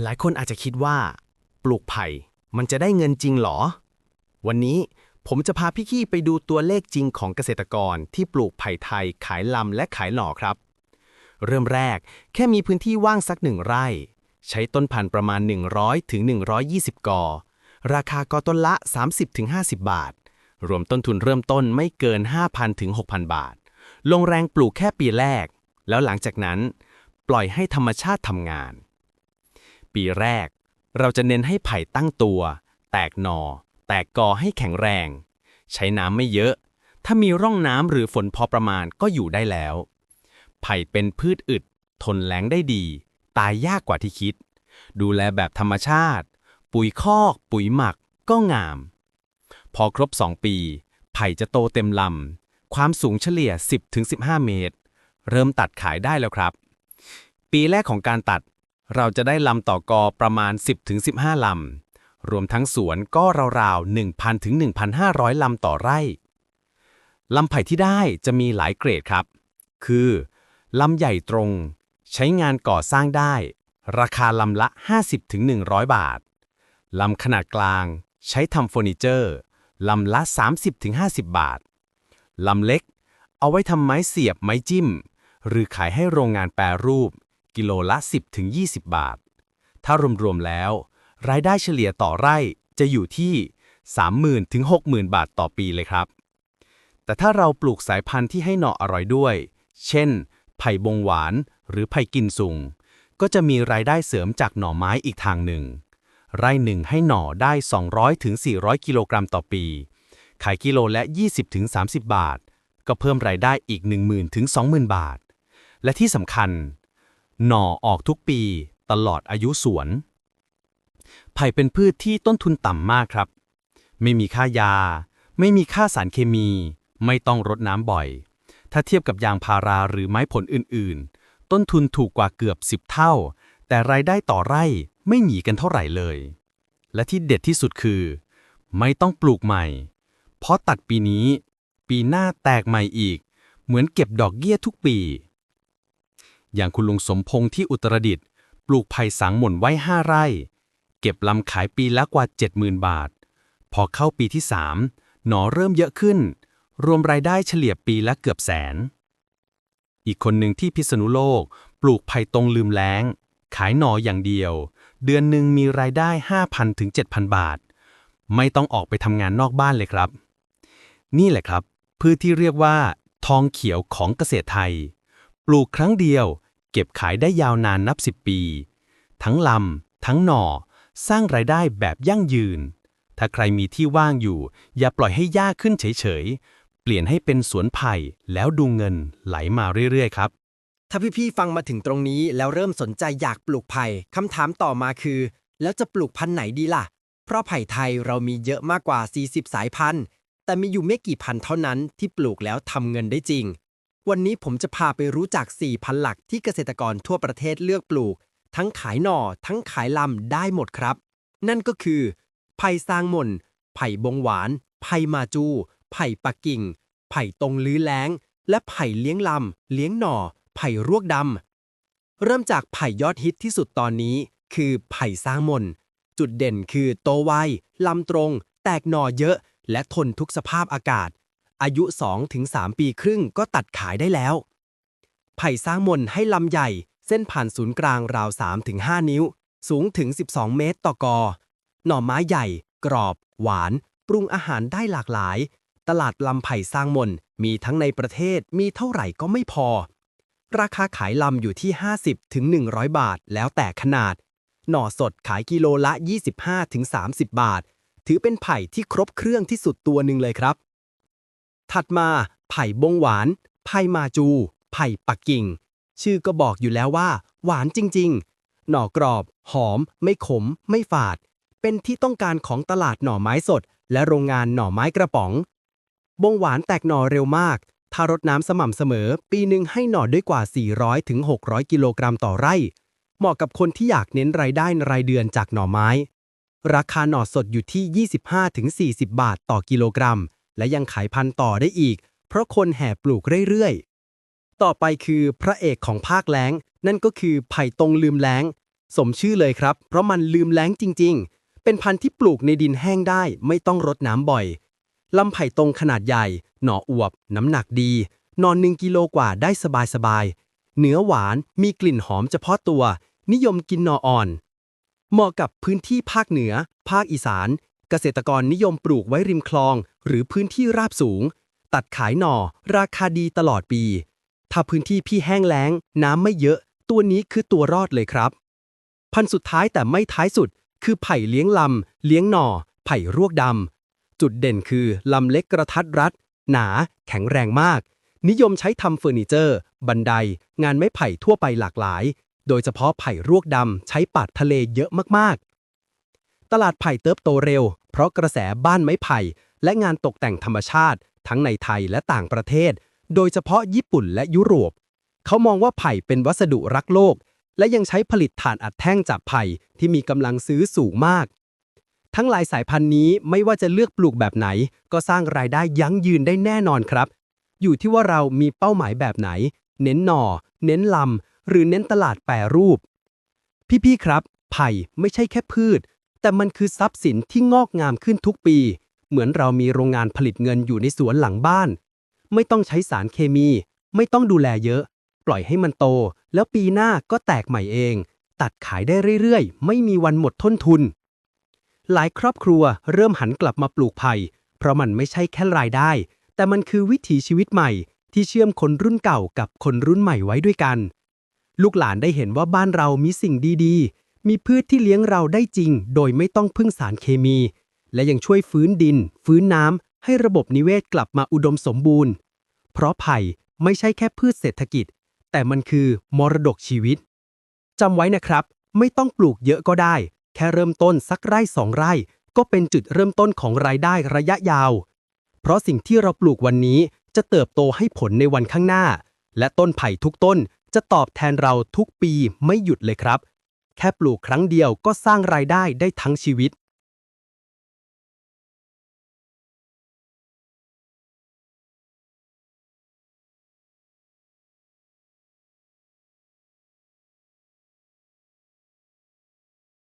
หลายคนอาจจะคิดว่า ปลูกไผ่มันจะได้เงินจริงหรอ วันนี้ผมจะพาพี่ขี้ไปดูตัวเลขจริงของเกษตรกรที่ปลูกไผ่ไทยขายลำและขายหน่อครับ เริ่มแรกแค่มีพื้นที่ว่างสักหนึ่งไร่ ใช้ต้นพันธุ์ประมาณ 100ถึง120 กอ ราคากอต้นละ 30ถึง50 บาท รวมต้นทุนเริ่มต้นไม่เกิน 5,000ถึง6,000 บาท ลงแรงปลูกแค่ปีแรก แล้วหลังจากนั้น ปล่อยให้ธรรมชาติทำงาน ปีแรก เราจะเน้นให้ไผ่ตั้งตัว แตกหนอแตกกอให้แข็งแรง ใช้น้ำไม่เยอะ ถ้ามีร่องน้ำหรือฝนพอประมาณก็อยู่ได้แล้ว ไผ่เป็นพืชอึด ทนแล้งได้ดี ตายยากกว่าที่คิด ดูแลแบบธรรมชาติ ปุ๋ยคอก ปุ๋ยหมักก็งาม พอครบ 2 ปี ไผ่จะโตเต็มลำ ความสูงเฉลี่ย 10-15 เมตร เริ่มตัดขายได้แล้วครับ ปีแรกของการตัด เราจะได้ลำต่อกอประมาณ 10-15 ลำ รวมทั้งสวนก็ราวๆ 1,000ถึง1,500 ลำต่อไร่ ลำไผ่ที่ได้จะมีหลายเกรดครับ คือ ลำใหญ่ตรง ใช้งานก่อสร้างได้ ราคาลำละ 50ถึง100 บาท ลำขนาดกลาง ใช้ทำเฟอร์นิเจอร์ ลำละ 30ถึง50 บาท ลำเล็ก เอาไว้ทำไม้เสียบไม้จิ้ม หรือขายให้โรงงานแปรรูป กิโลละ 10ถึง20 บาท ถ้ารวมๆแล้ว รายได้เฉลี่ยต่อไร่จะอยู่ที่ 30,000ถึง60,000 บาทต่อปีเลยครับ แต่ถ้าเราปลูกสายพันธุ์ที่ให้หน่ออร่อยด้วย เช่น ไผ่บงหวานหรือไผ่กินสุง ก็จะมีรายได้เสริมจากหน่อไม้อีกทางหนึ่ง ไร่หนึ่งให้หน่อได้ 200ถึง400 กิโลกรัมต่อปี ขายกิโลละ 20ถึง30 บาท ก็เพิ่มรายได้อีก 10,000ถึง20,000 บาท และที่สำคัญ หน่อออกทุกปีตลอดอายุสวน ไผ่เป็นพืชที่ต้นทุนต่ำมากครับ ไม่มีค่ายา ไม่มีค่าสารเคมี ไม่ต้องรดน้ำบ่อย ถ้าเทียบกับยางพาราหรือไม้ผลอื่น ๆ ต้นทุนถูกกว่าเกือบ 10 เท่า แต่รายได้ต่อไร่ไม่หนีกันเท่าไหร่เลย และที่เด็ดที่สุดคือ ไม่ต้องปลูกใหม่ เพราะตัดปีนี้ ปีหน้าแตกใหม่อีก เหมือนเก็บดอกเบี้ยทุกปี อย่างคุณลุงสมพงษ์ที่อุตรดิตถ์ปลูกไผ่สังหม่นไว้ 5 ไร่ เก็บลำขายปีละกว่า 70,000 บาท พอเข้าปีที่ 3 หนอเริ่มเยอะขึ้น รวมรายได้เฉลี่ยปีละเกือบแสน อีกคนหนึ่งที่พิษณุโลก ปลูกไผ่ตรงลืมแล้ง ขายหนออย่างเดียว เดือนหนึ่งมีรายได้ 5,000ถึง7,000 บาท ไม่ต้องออกไปทำงานนอกบ้านเลยครับ นี่แหละครับพืชที่เรียกว่า ทองเขียวของเกษตรไทย ปลูกครั้งเดียว เก็บขายได้ยาวนานนับ 10 ปี ทั้งลำ ทั้งหน่อ สร้างรายได้แบบยั่งยืน ถ้าใครมีที่ว่างอยู่ อย่าปล่อยให้ยากขึ้นเฉยๆ เปลี่ยนให้เป็นสวนไผ่แล้วดูเงินไหลมาเรื่อยๆครับ ถ้าพี่ๆฟังมาถึงตรงนี้แล้วเริ่มสนใจอยากปลูกไผ่คำถามต่อมาคือ แล้วจะปลูกพันธุ์ไหนดีล่ะ เพราะไผ่ไทยเรามีเยอะมากกว่า 40 สายพันธุ์ แต่มีอยู่ไม่กี่พันธุ์เท่านั้นที่ปลูกแล้วทำเงินได้จริง วันนี้ผมจะพาไปรู้จัก 4 พันหลักที่เกษตรกรทั่วประเทศเลือกปลูก ทั้งขายหน่อ ทั้งขายลำได้หมดครับ นั่นก็คือ ไผ่ซางหม่น ไผ่บงหวาน ไผ่มาจู ไผ่ปักกิ่ง ไผ่ตรงลื้อแล้ง และไผ่เลี้ยงลำ เลี้ยงหน่อ ไผ่รวกดำ เริ่มจากไผ่ยอดฮิตที่สุดตอนนี้ คือไผ่สร้างมนจุดเด่นคือโตไว ลำตรง แตกหน่อเยอะ และทนทุกสภาพอากาศ อายุ 2-3 ปีครึ่งก็ตัดขายได้แล้ว ไผ่สร้างมนให้ลำใหญ่ เส้นผ่านศูนย์กลางราว 3-5 นิ้ว สูงถึง 12 เมตรต่อกอ หน่อไม้ใหญ่ กรอบ หวาน ปรุงอาหารได้หลากหลาย ตลาดลำไผ่สร้างมนมีทั้งในประเทศมีเท่าไหร่ก็ไม่พอ ราคาขายลำอยู่ที่ 50ถึง100 บาท แล้วแต่ขนาด หน่อสดขายกิโลละ 25ถึง30 บาท ถือเป็นไผ่ที่ครบเครื่องที่สุดตัวหนึ่งเลยครับ ถัดมาไผ่บงหวาน ไผ่มาจู ไผ่ปักกิ่ง ชื่อก็บอกอยู่แล้วว่า หวานจริง ๆ หน่อกรอบ หอม ไม่ขม ไม่ฝาด เป็นที่ต้องการของตลาดหน่อไม้สด และโรงงานหน่อไม้กระป๋อง บงหวานแตกหน่อเร็วมากถ้ารดน้ำสม่ำเสมอ ปีหนึ่งให้หน่อด้วยกว่า 400ถึง600กิโลกรัมต่อไร่ เหมาะกับคนที่อยากเน้นรายได้รายเดือนจากหน่อไม้ ราคาหน่อสดอยู่ที่ 25ถึง40 บาทต่อกิโลกรัม และยังขายพันธุ์ต่อได้อีก เพราะคนแห่ปลูกเรื่อยๆ ต่อไปคือพระเอกของภาคแล้ง นั่นก็คือไผ่ตรงลืมแล้ง สมชื่อเลยครับ เพราะมันลืมแล้งจริง ๆ เป็นพันธุ์ที่ปลูกในดินแห้งได้ ไม่ต้องรดน้ำบ่อยลำไผ่ตรงขนาดใหญ่ หน่ออวบ น้ำหนักดี นอนหนึ่งกิโลกว่าได้สบายๆเนื้อหวานมีกลิ่นหอมเฉพาะตัว นิยมกินหน่ออ่อน เหมาะกับพื้นที่ภาคเหนือ ภาคอีสาน เกษตรกรนิยมปลูกไว้ริมคลอง หรือพื้นที่ราบสูง ตัดขายหน่อ ราคาดีตลอดปี ถ้าพื้นที่พี่แห้งแล้ง น้ำไม่เยอะ ตัวนี้คือตัวรอดเลยครับ พันธุ์สุดท้ายแต่ไม่ท้ายสุด คือไผ่เลี้ยงลำ เลี้ยงหน่อ ไผ่รวกดำ จุดเด่นคือลำเล็กกระทัดรัด หนา แข็งแรงมาก นิยมใช้ทำเฟอร์นิเจอร์ บันได งานไม้ไผ่ทั่วไปหลากหลาย โดยเฉพาะไผ่รวกดำใช้ปัดทะเลเยอะมากๆตลาดไผ่เติบโตเร็ว เพราะกระแสบ้านไม้ไผ่ และงานตกแต่งธรรมชาติ ทั้งในไทยและต่างประเทศ โดยเฉพาะญี่ปุ่นและยุโรป เขามองว่าไผ่เป็นวัสดุรักโลก และยังใช้ผลิตถ่านอัดแท่งจากไผ่ที่มีกำลังซื้อสูงมาก ทั้งหลายสายพันธุ์นี้ไม่ว่าจะเลือกปลูกแบบไหน ก็สร้างรายได้ยั่งยืนได้แน่นอนครับ อยู่ที่ว่าเรามีเป้าหมายแบบไหน เน้นหน่อ เน้นลำหรือเน้นตลาดแปรรูป พี่ๆครับ ไผ่ไม่ใช่แค่พืช แต่มันคือทรัพย์สินที่งอกงามขึ้นทุกปี เหมือนเรามีโรงงานผลิตเงินอยู่ในสวนหลังบ้าน ไม่ต้องใช้สารเคมี ไม่ต้องดูแลเยอะ ปล่อยให้มันโต แล้วปีหน้าก็แตกใหม่เอง ตัดขายได้เรื่อยๆ ไม่มีวันหมดต้นทุน หลายครอบครัวเริ่มหันกลับมาปลูกไผ่เพราะมันไม่ใช่แค่รายได้ แต่มันคือวิถีชีวิตใหม่ ที่เชื่อมคนรุ่นเก่ากับคนรุ่นใหม่ไว้ด้วยกัน ลูกหลานได้เห็นว่าบ้านเรามีสิ่งดีๆ มีพืชที่เลี้ยงเราได้จริง โดยไม่ต้องพึ่งสารเคมี และยังช่วยฟื้นดิน ฟื้นน้ำให้ระบบนิเวศกลับมาอุดมสมบูรณ์ เพราะไผ่ไม่ใช่แค่พืชเศรษฐกิจ แต่มันคือมรดกชีวิตจำไว้นะครับ ไม่ต้องปลูกเยอะก็ได้ แค่เริ่มต้นสักไร่สองไร่ ก็เป็นจุดเริ่มต้นของรายได้ระยะยาว เพราะสิ่งที่เราปลูกวันนี้จะเติบโตให้ผลในวันข้างหน้า และต้นไผ่ทุกต้นจะตอบแทนเราทุกปีไม่หยุดเลยครับ แค่ปลูกครั้งเดียวก็สร้างรายได้ได้ทั้งชีวิต